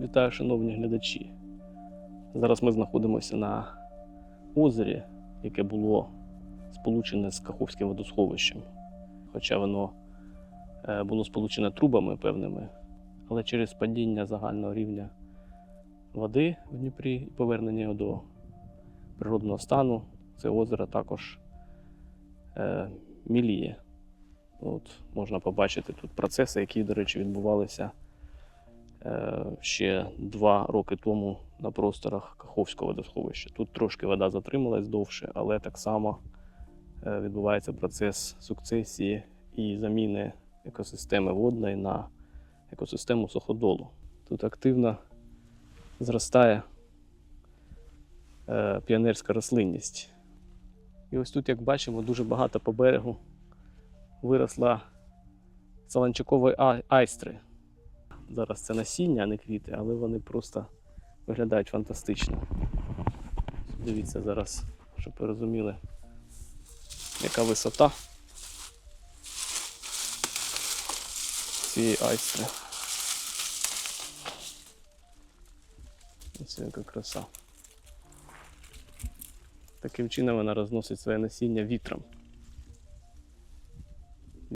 Вітаю, шановні глядачі. Зараз ми знаходимося на озері, яке було сполучене з Каховським водосховищем. Хоча воно е, було сполучене трубами певними, але через падіння загального рівня води в Дніпрі і повернення його до природного стану, це озеро також е, міліє. От, можна побачити тут процеси, які, до речі, відбувалися ще два роки тому на просторах Каховського водосховища. Тут трошки вода затрималась довше, але так само е, відбувається процес сукцесії і заміни екосистеми водної на екосистему суходолу. Тут активно зростає е, піонерська рослинність. І ось тут, як бачимо, дуже багато по берегу виросла саланчакової айстри. Зараз це насіння, а не квіти, але вони просто виглядають фантастично. Дивіться зараз, щоб ви розуміли, яка висота цієї айстри. Ось яка краса. Таким чином вона розносить своє насіння вітром.